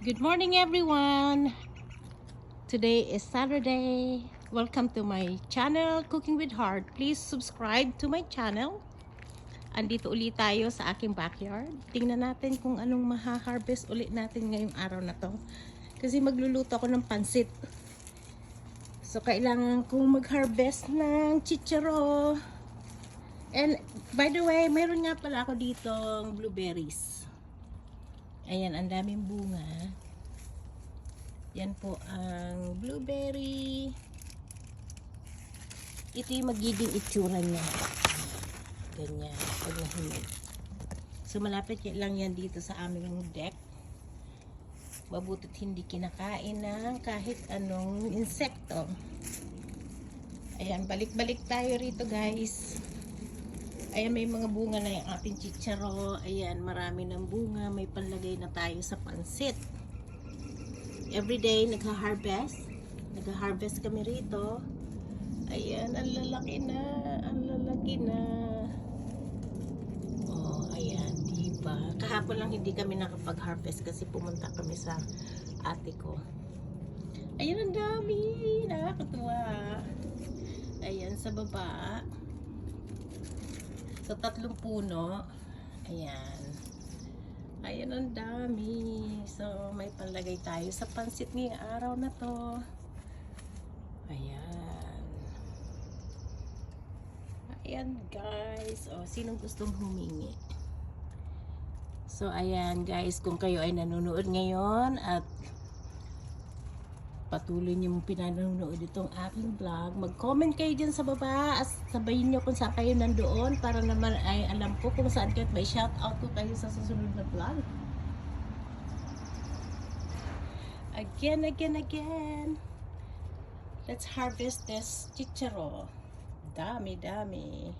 Good morning everyone! Today is Saturday. Welcome to my channel, Cooking with Heart. Please subscribe to my channel. Andito ulit tayo sa aking backyard. Tingnan natin kung anong maha-harvest ulit natin ngayong araw na to. Kasi magluluto ako ng pansit. So, kailangan kong mag-harvest ng chicharo. And, by the way, mayroon nga pala ako dito blueberries. Ayan, ang daming bunga. Yan po ang blueberry. Ito yung magiging itsura niya. Ganyan, pag nahinog. So, malapit lang yan dito sa aming deck. Mabutit hindi kinakain ng kahit anong insekto. Ayan, balik-balik tayo rito guys. Ayan, may mga bunga na yung ating chicharo. Ayan, marami ng bunga. May panlagay na tayo sa pansit. Everyday, nagha-harvest. Nagha-harvest kami rito. Ayan, ang lalaki na. Ang lalaki na. Oh, ayan, diba? Kahapon lang hindi kami nakapag-harvest kasi pumunta kami sa ate ko. Ayan, ang dami. Nakakatuwa. Ayan, sa baba. So, tatlong puno. Ayan. Ayan, ang dami. So, may panlagay tayo sa pansit ngayong araw na to. Ayan. Ayan, guys. O, sinong gustong humingi? So, ayan, guys. Kung kayo ay nanonood ngayon at patuloy niyo mong pinanonood itong aking vlog, mag-comment kayo dyan sa baba at sabayin niyo kung saan kayo nandoon para naman ay alam ko kung saan kayo may shout out ko kayo sa susunod na vlog. Again, again, again. Let's harvest this chicharo. Dami, dami.